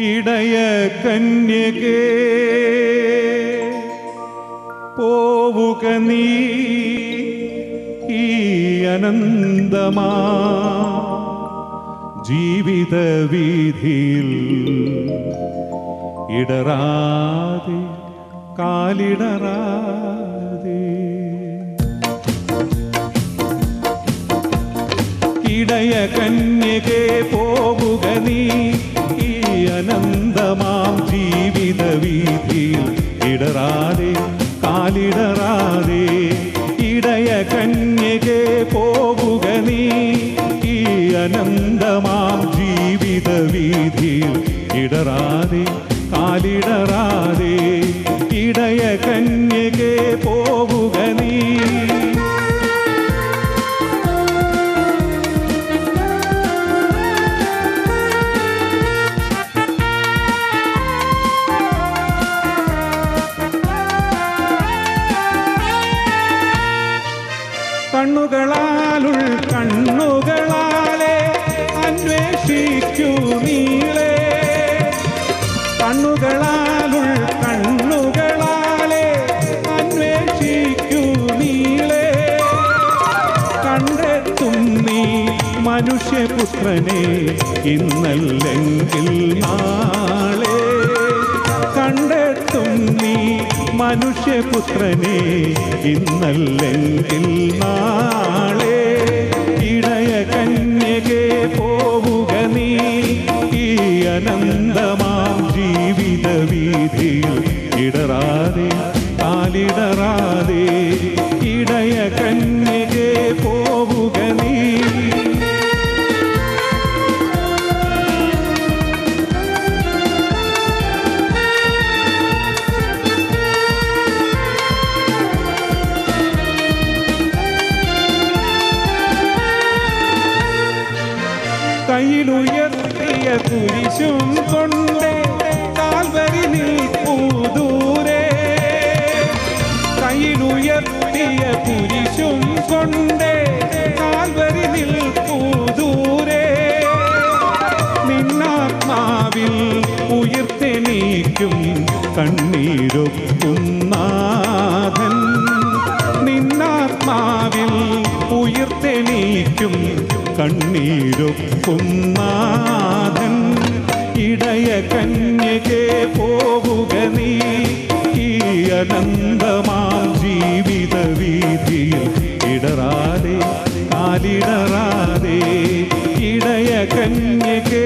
ഇടയ കന്യകേ പോവുക നീ ഈ അനന്തമാ. ജീവിത വീതിയിൽ ഇടറാതെ കാലിടറാതെ കന്യകെ പോവുക നീ. ഈ അനന്തമാം ജീവിത വീതിയിൽ ഇടറാതെ കാലിടറാതെ. ഇടയ കന്യകെ പോവുക നീ. ഈ അനന്തമാം ജീവിത വീതിയിൽ ഇടറാതെ കാലിടറാതെ. ഇടയ കന്യകെ പോവുക നീ. കണ്ണുകളാലുൾ കണ്ണുകളാലെ അന്വേഷിക്കൂ നീളെ കണ്ണുകളാലുൾ കണ്ണുകളാലെ അന്വേഷിക്കൂ നീളെ കണ്ടെത്തും നീ മനുഷ്യപുത്രനെ ഇന്നല്ലെങ്കിൽ നാളെ. മനുഷ്യപുത്രനെ ഇന്നല്ലെങ്കിൽ നാളെ ഇടയ കന്യകെ പോവുക നീ. ഈ അനന്തമാം ജീവിത വീതിയിൽ ഇടറാതെ കാലിടറാതെ ഇടയ കന്യകെ പോവുക നീ. കയ്യിലുയർത്തിയ കുരിശും കൊണ്ട് കാൽവരി നിൽപ്പൂ ദൂരെ കയ്യിലുയർത്തിയ കുരിശും കൊണ്ട് കാൽവരി നിൽപ്പൂതൂരെ നിന്നാത്മാവിൽ ഉയർത്തെണീക്കും കണ്ണീരൊക്കും നാഥൻ. നിന്നാത്മാവിൽ ഉയർത്തെണീക്കും കണ്ണീരൊക്കും ഇടയ കന്യകെ പോവുക നീ. ഈ അനന്തമാ ജീവിത വീതിയിൽ ഇടറാതെ കാലിടറാതെ ഇടയ കന്യകെ